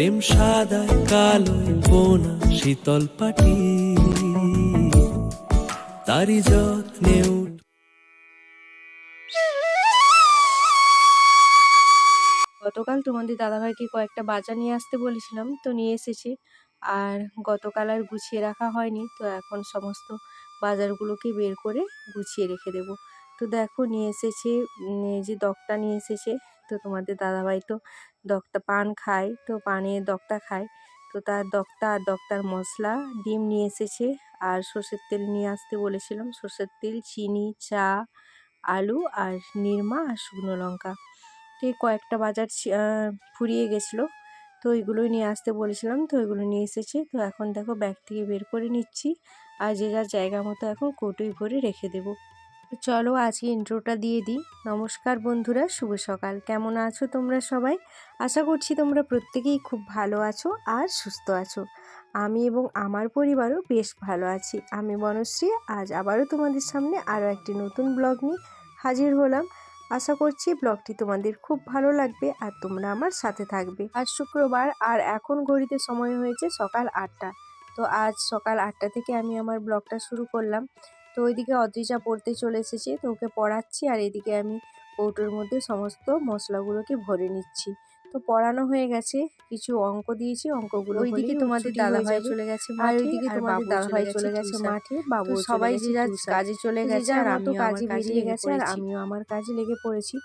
প্রেম সাদায় কালোয় বোনা শীতল পাটি। তারি যত্নে গতকাল তোমাদের দাদাভাইকে কয়েকটা বাজার নিয়ে আসতে বলেছিলাম, তো নিয়ে এসেছি। আর গতকাল আর গুছিয়ে রাখা হয়নি, তো এখন সমস্ত বাজারগুলোকে বের করে গুছিয়ে রেখে দেব। তো দেখো, নিয়ে এসেছে যে দকটা নিয়ে এসেছে, তো তোমাদের দাদাভাই তো দকটা পান খায়, তো পানের দকটা খায়। তো তার দকটা আর দকটার মশলা ডিম নিয়ে এসেছে আর সর্ষের তেল নিয়ে আসতে বলেছিলাম। সর্ষের তেল, চিনি, চা, আলু আর নিরমা আর শুকনো লঙ্কা। তো কয়েকটা বাজার ফুরিয়ে গেছিল। তো ওইগুলোই নিয়ে আসতে বলেছিলাম, তো ওইগুলো নিয়ে এসেছে। তো এখন দেখো ব্যাগ থেকে বের করে নিচ্ছি আর যে যার জায়গা মতো এখন কৌটোয় ভরে রেখে দেবো। চলো আজকে ইন্ট্রোটা দিয়ে দিই। নমস্কার বন্ধুরা, শুভ সকাল। কেমন আছো তোমরা সবাই? আশা করছি তোমরা প্রত্যেকেই খুব ভালো আছো আর সুস্থ আছো। আমি এবং আমার পরিবারও বেশ ভালো আছি। আমি বনশ্রী, আজ আবারও তোমাদের সামনে আরও একটি নতুন ব্লগ নিয়ে হাজির হলাম। আশা করছি ব্লগটি তোমাদের খুব ভালো লাগবে আর তোমরা আমার সাথে থাকবে। আজ শুক্রবার আর এখন ঘড়িতে সময় হয়েছে সকাল আটটা। তো আজ সকাল আটটা থেকে আমি আমার ব্লগটা শুরু করলাম। তো ওইদিকে অদ্রিজা পড়তে চলে এসেছে তো ওকে পড়াচ্ছি আর এদিকে আমি কৌটোর মধ্যে সমস্ত মশলাগুলোকে ভরে নিচ্ছি। তো পড়ানো হয়ে গেছে কিছু অঙ্ক দিয়েছি অঙ্কগুলো ওইদিকে তোমাদের দাদা ভাই চলে গেছে আর ওইদিকে তোমাদের দাদা ভাই চলে গেছে মাঠে বাবু সবাই যে যার কাজে চলে গেছে আর আমি কাজে বেরিয়ে গেছে আর আমিও আমার কাজে লেগে পড়েছি।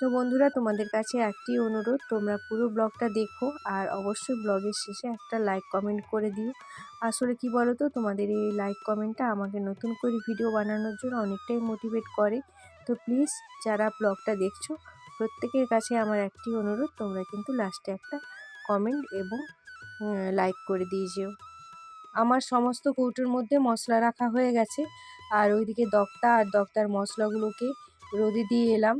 তো বন্ধুরা, তোমাদের কাছে একটি অনুরোধ, তোমরা পুরো ব্লগটা দেখো আর অবশ্যই ব্লগের শেষে একটা লাইক কমেন্ট করে দিও। আসলে কি বলো তো তোমাদের এই লাইক কমেন্টটা আমাকে নতুন করে ভিডিও বানানোর জন্য অনেকটাই মোটিভেট করে। তো প্লিজ, যারা ব্লগটা দেখছ, প্রত্যেকের কাছে আমার একটি অনুরোধ, তোমরা কিন্তু লাস্টে একটা কমেন্ট এবং লাইক করে দিয়ে যেও। আমার সমস্ত কৌটোর মধ্যে মশলা রাখা হয়ে গেছে। আর ওইদিকে দকটা আর দকটার মশলাগুলোকে রোদে দিয়ে এলাম।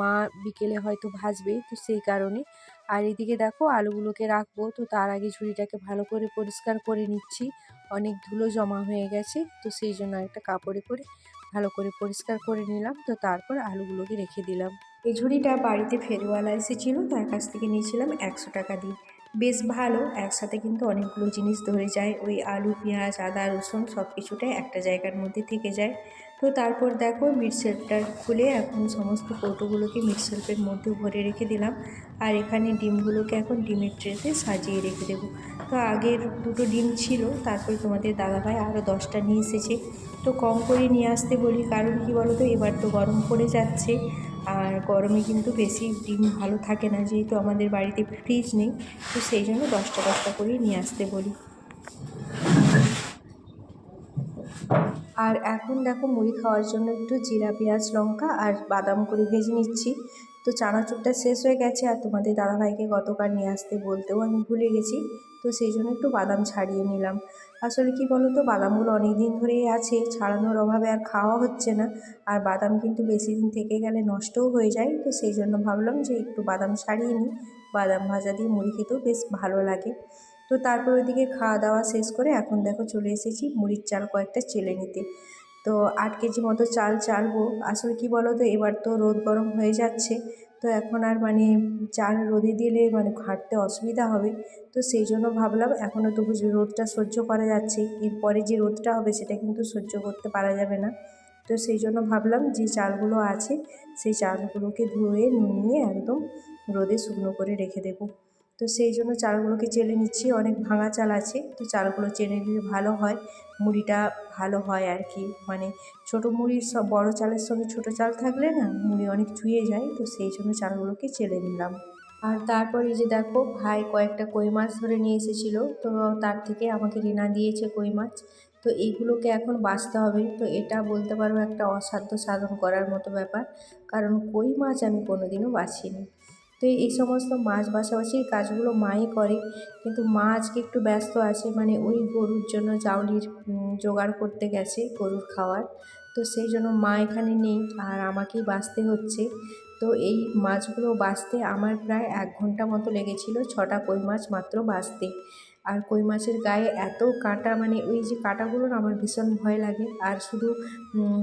মা বিকেলে হয়তো ভাজবে তো সেই কারণে। আর এদিকে দেখো আলুগুলোকে রাখব, তো তার আগে ঝুড়িটাকে ভালো করে পরিষ্কার করে নিচ্ছি। অনেক ধুলো জমা হয়ে গেছে, তো সেই জন্য একটা কাপড়ে করে ভালো করে পরিষ্কার করে নিলাম, তো তারপর আলুগুলোকে রেখে দিলাম। এই ঝুড়িটা বাড়িতে ফেরিওয়ালা এসেছিল, তার কাছ থেকে নিয়েছিলাম একশো টাকা দিয়ে। বেশ ভালো। একসাথে কিন্তু অনেকগুলো জিনিস ধরে যায়। ওই আলু, পেঁয়াজ, আদা, রসুন সব কিছুটাই একটা জায়গার মধ্যে থেকে যায়। তো তারপর দেখো মিট শেলফটা খুলে এখন সমস্ত কৌটোগুলোকে মিট শেলফের মধ্যে ভরে রেখে দিলাম। আর এখানে ডিমগুলোকে এখন ডিমের ট্রেতে সাজিয়ে রেখে দেবো। তো আগের দুটো ডিম ছিল, তারপর তোমাদের দাদাভাই আরও দশটা নিয়ে এসেছে। তো কম করে নিয়ে আসতে বলি, কারণ কি বলো তো এবার তো গরম পড়ে যাচ্ছে। আর গরমে কিন্তু বেশি ডিম ভালো থাকে না, যেহেতু আমাদের বাড়িতে ফ্রিজ নেই, তো সেই জন্য দশটা দশটা করেই নিয়ে আসতে বলি। আর এখন দেখো মুড়ি খাওয়ার জন্য একটু জিরা, পেঁয়াজ, লঙ্কা আর বাদাম করে ভেজে নিচ্ছি। তো চানাচুরটা শেষ হয়ে গেছে আর তোমাদের দাদাভাইকে গতকাল নিয়ে আসতে বলতেও আমি ভুলে গেছি, তো সেই জন্য একটু বাদাম ছাড়িয়ে নিলাম। আসলে কি বলো তো বাদামগুলো অনেক দিন ধরেই আছে, ছাড়ানোর অভাবে আর খাওয়া হচ্ছে না। আর বাদাম কিন্তু বেশি দিন থেকে গেলে নষ্টও হয়ে যায়, তো সেই জন্য ভাবলাম যে একটু বাদাম ছাড়িয়ে নিই। বাদাম ভাজা দিয়ে মুড়ি খেতেও বেশ ভালো লাগে। তো তারপর ওইদিকে খাওয়া দাওয়া শেষ করে এখন দেখো চলে এসেছি মুড়ির চাল কয়েকটা চেলে নিতে। তো আট কেজি মতো চাল চালবো। আসলে কি বলো তো এবার তো রোদ গরম হয়ে যাচ্ছে তো এখন আর মানে চাল রোদে দিলে মানে ঘাঁটতে অসুবিধা হবে। তো সেই জন্য ভাবলাম এখনও তবু যে রোদটা সহ্য করা যাচ্ছে, এরপরে যে রোদটা হবে সেটা কিন্তু সহ্য করতে পারা যাবে না। তো সেই জন্য ভাবলাম যে চালগুলো আছে, সেই চালগুলোকে ধুয়ে নুনিয়ে একদম রোদে শুকনো করে রেখে দেবো। তো সেই জন্য চালগুলোকে চেলে নিচ্ছি, অনেক ভাঙা চাল আছে, তো চালগুলো চেলে নিলে ভালো হয়, মুড়িটা ভালো হয় আর কি। মানে ছোটো মুড়ির সব বড় চালের সঙ্গে ছোটো চাল থাকলে না মুড়ি অনেক চুয়ে যায়, তো সেই জন্য চালগুলোকে চেলে নিলাম। আর তারপর এই যে দেখো, ভাই কয়েকটা কই মাছ ধরে নিয়ে এসেছিল, তো তার থেকে আমাকে রিনা দিয়েছে কই মাছ, তো এইগুলোকে এখন বাছতে হবে। তো এটা বলতে পারো একটা অসাধ্য সাধন করার মতো ব্যাপার, কারণ কই মাছ আমি কোনোদিনও বাছিনি তো এই সমস্ত মাছ বাছাবাছির কাজগুলো মাই করে। কিন্তু মা আজকে একটু ব্যস্ত আছে মানে ওই গরুর জন্য চাউলির জোগাড় করতে গেছে গরুর খাওয়ার। তো সেই জন্য মা এখানে নেই আর আমাকেই বাঁচতে হচ্ছে। তো এই মাছগুলো বাঁচতে আমার প্রায় এক ঘণ্টা মতো লেগেছিল, ছটা কই মাছ মাত্র বাছতে আর কই মাছের গায়ে এত কাঁটা মানে ওই যে কাঁটাগুলো না আমার ভীষণ ভয় লাগে। আর শুধু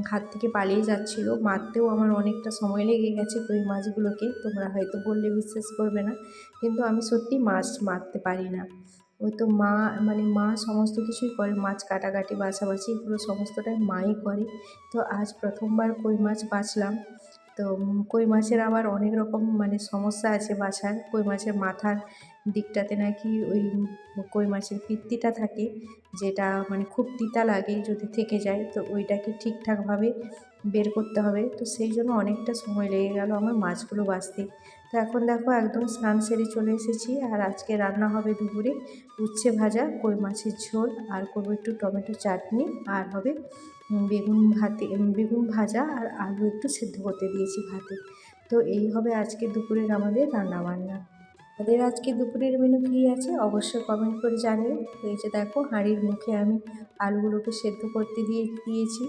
হাত থেকে পালিয়ে যাচ্ছিল, মারতেও আমার অনেকটা সময় লেগে গেছে কই মাছগুলোকে। তোমরা হয়তো বললে বিশ্বাস করবে না, কিন্তু আমি সত্যি মাছ মারতে পারি না। ওই তো মা মানে মা সমস্ত কিছুই করে, মাছ কাটাকাটি বাছাবাছি এগুলো সমস্তটাই মাই করে। তো আজ প্রথমবার কই মাছ বাছলাম। তো কই মাছের আবার অনেক রকম মানে সমস্যা আছে বাছার। কই মাছের মাথার দিকটাতে নাকি ওই কই মাছের পিত্তিটা থাকে, যেটা মানে খুব তিতা লাগে যদি থেকে যায়, তো ওইটাকে ঠিকঠাকভাবে বের করতে হবে। তো সেই জন্য অনেকটা সময় লেগে গেল আমার মাছগুলো বাঁচতে। তো এখন দেখো একদম স্নান সেরে চলে এসেছি, আর আজকে রান্না হবে দুপুরে উচ্ছে ভাজা, কই মাছের ঝোল, আর করব একটু টমেটো চাটনি, আর হবে বেগুন ভাতে বেগুন ভাজা, আর আলু একটু সেদ্ধ করতে দিয়েছি ভাতে। তো এই হবে আজকে দুপুরের আমাদের রান্না বান্না আমাদের আজকে দুপুরের মেনু কী আছে অবশ্যই কমেন্ট করে জানিও। এই যে দেখো, হাঁড়ির মুখে আমি আলুগুলোকে সেদ্ধ করতে দিয়ে দিয়েছি।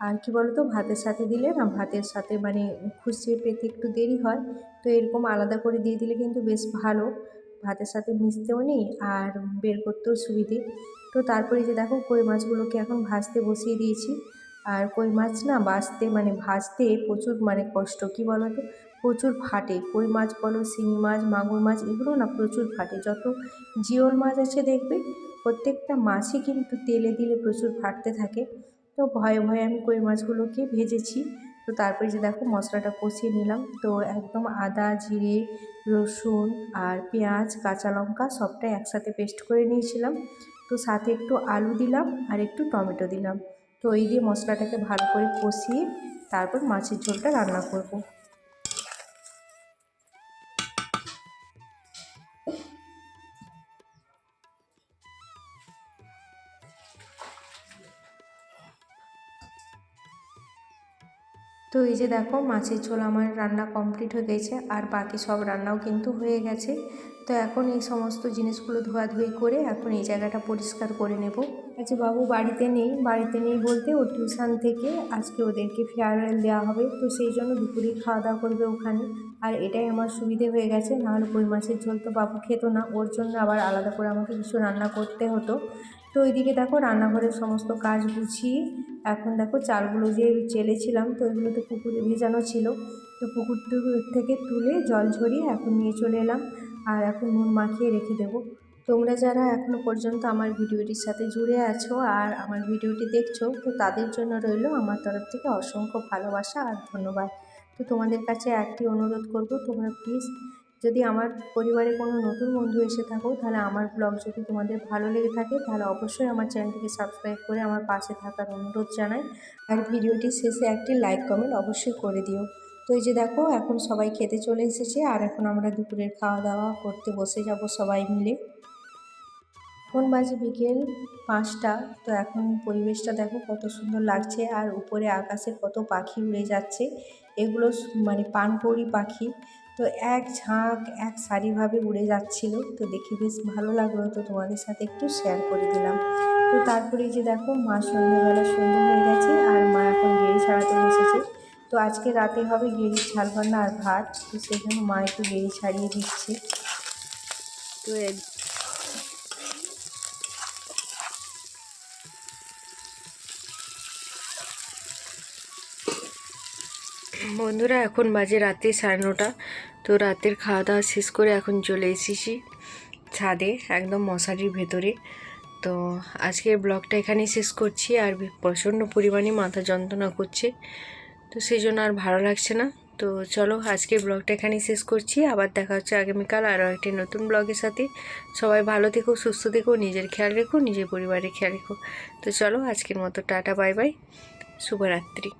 আর কি বলতো, ভাতের সাথে দিলে না, ভাতের সাথে মানে খুঁচিয়ে পেতে একটু দেরি হয়। তো এরকম আলাদা করে দিয়ে দিলে কিন্তু বেশ ভালো। ভাতের সাথে মিশতেও নেই আর বের করতেও সুবিধে। তো তারপরে যে দেখো, কই মাছগুলোকে এখন ভাজতে বসিয়ে দিয়েছি। আর কই মাছ না বাছতে মানে ভাজতে প্রচুর মানে কষ্ট, কি বলো তো প্রচুর ফাটে। কই মাছ বলো, শিঙি মাছ, মাগুর মাছ, এগুলো না প্রচুর ফাটে। যত জিওল মাছ আছে দেখবে, প্রত্যেকটা মাছই কিন্তু তেলে দিলে প্রচুর ফাটতে থাকে। তো ভয়ে ভয়ে আমি কই মাছগুলোকে ভেজেছি। তো তারপরে যে দেখো মশলাটা কষিয়ে নিলাম। তো একদম আদা, জিরে, রসুন আর পেঁয়াজ, কাঁচা লঙ্কা সবটাই একসাথে পেস্ট করে নিয়েছিলাম। তো সাথে একটু আলু দিলাম আর একটু টমেটো দিলাম। তো এই দিয়ে মশলাটাকে ভালো করে কষিয়ে তারপর মাছের ঝোলটা রান্না করব। তো এই যে দেখো মাছের ঝোল আমার রান্না কমপ্লিট হয়ে গেছে, আর বাকি সব রান্নাও কিন্তু হয়ে গেছে। তো এখন এই সমস্ত জিনিসগুলো ধোয়াধুয়ি করে এখন এই জায়গাটা পরিষ্কার করে নেব। আচ্ছা বাবু বাড়িতে নেই বাড়িতে নেই বলতে ও টিউশন থেকে আজকে ওদেরকে ফেয়ারওয়েল দেওয়া হবে, তো সেই জন্য দুপুরে খাওয়া দাওয়া করবে ওখানে। আর এটাই আমার সুবিধে হয়ে গেছে, নাহলে কই মাছের ঝোল তো বাবু খেত না, ওর জন্য আবার আলাদা করে আমাকে কিছু রান্না করতে হতো। তো ওইদিকে দেখো রান্নাঘরের সমস্ত কাজ গুছিয়ে, এখন দেখো চালগুলো যে চেলেছিলাম তো ওইগুলো তো পুকুরে ভেজানো ছিল। তো পুকুর থেকে তুলে জল ঝরিয়ে এখন নিয়ে চলে এলাম আর এখন নুন মাখিয়ে রেখে দেবো। তোমরা যারা এখনও পর্যন্ত আমার ভিডিওটির সাথে জুড়ে আছো আর আমার ভিডিওটি দেখছ, তো তাদের জন্য রইল আমার তরফ থেকে অসংখ্য ভালোবাসা আর ধন্যবাদ। তো তোমাদের কাছে একটি অনুরোধ করব, তোমরা প্লিজ যদি আমার পরিবারে কোনো নতুন বন্ধু এসে থাকো, তাহলে আমার ব্লগ যদি তোমাদের ভালো লেগে থাকে, তাহলে অবশ্যই আমার চ্যানেলটিকে সাবস্ক্রাইব করে আমার পাশে থাকার অনুরোধ জানাই। আর ভিডিওটি শেষে একটি লাইক কমেন্ট অবশ্যই করে দিও। তো এই যে দেখো, এখন সবাই খেতে চলে এসেছে, আর এখন আমরা দুপুরের খাওয়া দাওয়া করতে বসে যাব সবাই মিলে। এখন বাজে বিকেল পাঁচটা, তো এখন পরিবেশটা দেখো কত সুন্দর লাগছে, আর উপরে আকাশে কত পাখি উড়ে যাচ্ছে। এগুলো মানে পানকৌড়ি পাখি। তো এক ঝাঁক, এক সারিভাবে উড়ে যাচ্ছিল। তো দেখি বেশ ভালো লাগল। তো তোমাদের সাথে একটু শেয়ার করে দিলাম। তো তারপরে যে দেখো, মা সন্ধ্যেবেলা সন্ধ্যে হয়ে গেছে আর মা এখন গেড়ি ছাড়াতে বসেছে। তো আজকে রাতে হবে গেড়ি ছাড়বান্না আর ভাত। তো সেখানে মা একটু গেড়ি ছাড়িয়ে দিচ্ছে। তো বন্ধুরা, এখন বাজে রাতে সাড়ে নটা। তো রাতের খাওয়া দাওয়া শেষ করে এখন চলে এসেছি ছাদে, একদম মশারির ভেতরে। তো আজকের ব্লগটা এখানেই শেষ করছি। আর প্রচণ্ড পরিমাণে মাথা যন্ত্রণা করছে। তো সেই জন্য আর ভালো লাগছে না। তো চলো আজকের ব্লগটা এখানেই শেষ করছি। আবার দেখা হচ্ছে আগামীকাল আরও একটি নতুন ব্লগের সাথে। সবাই ভালো থেকো, সুস্থ থেকো, নিজের খেয়াল রেখো, নিজের পরিবারের খেয়াল রেখো। তো চলো আজকের মতো টাটা, বাই বাই, শুভরাত্রি।